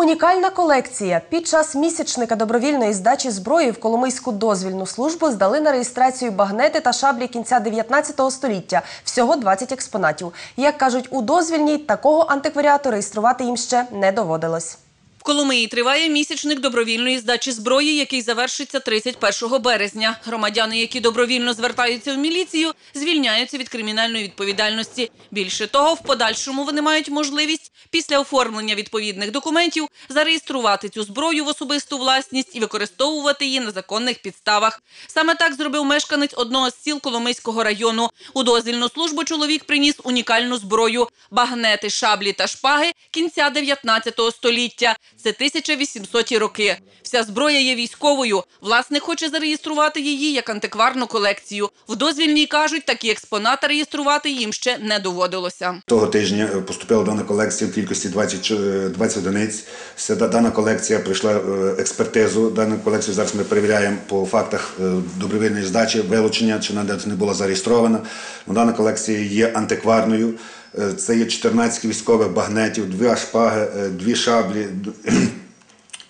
Унікальна колекція. Під час місячника добровільної здачі зброї в Коломийську дозвільну службу здали на реєстрацію багнети та шаблі кінця 19 століття. Всього 20 експонатів. Як кажуть у дозвільній, такого антикваріату реєструвати їм ще не доводилось. В Коломиї триває місячник добровільної здачі зброї, який завершиться 31 березня. Громадяни, які добровільно звертаються в міліцію, звільняються від кримінальної відповідальності. Більше того, в подальшому вони мають можливість після оформлення відповідних документів зареєструвати цю зброю в особисту власність і використовувати її на законних підставах. Саме так зробив мешканець одного з сіл Коломийського району. У дозвільну службу чоловік приніс унікальну зброю – багнети, шаблі та шпаги кінця 19 століття. Це 1800-ті роки. Вся зброя є військовою. Власник хоче зареєструвати її як антикварну колекцію. В дозвільній кажуть, такі експонати реєструвати їм ще не доводилося. Того тижня поступила дана колекція в кількості 20, ч- е, 20 одиниць. Дана колекція пройшла е, експертизу. Дану колекцію зараз ми перевіряємо по фактах е, добровільної здачі, вилучення, чи вона не була зареєстрована. Дана колекція є антикварною. Е, Це є 14 військових багнетів, дві шпаги, е, дві шаблі.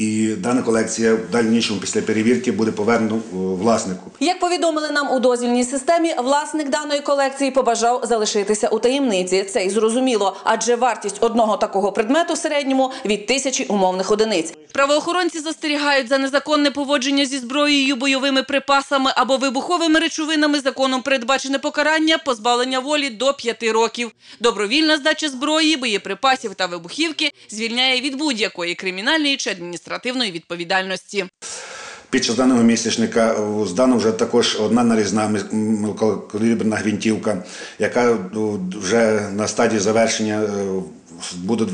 І дана колекція в дальнішому після перевірки буде повернена е, власнику. Як повідомили нам у дозвільній системі, власник даної колекції побажав залишитися у таємниці. Це й зрозуміло, адже вартість одного такого предмету в середньому від тисячі умовних одиниць. Правоохоронці застерігають за незаконне поводження зі зброєю, бойовими припасами або вибуховими речовинами. Законом передбачене покарання позбавлення волі до п'яти років. Добровільна здача зброї, боєприпасів та вибухівки звільняє від будь-якої кримінальної чи адміністративної відповідальності. Під час даного місячника о, здана вже також одна нарізна мілкокаліберна гвинтівка, яка вже на стадії завершення е, буде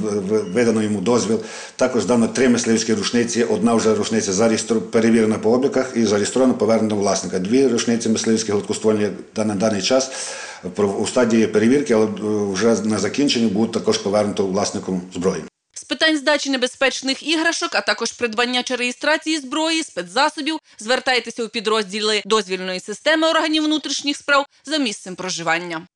видано йому дозвіл. Також здано три мисливські рушниці. Одна вже рушниця зареєстру- перевірена по обліках і зареєстрована повернена власника. Дві рушниці мисливські гладкоствольні на даний час у стадії перевірки, але е, вже на закінченні будуть також повернуто власником зброї. З питань здачі небезпечних іграшок, а також придбання чи реєстрації зброї, спецзасобів, звертайтеся у підрозділи дозвільної системи органів внутрішніх справ за місцем проживання.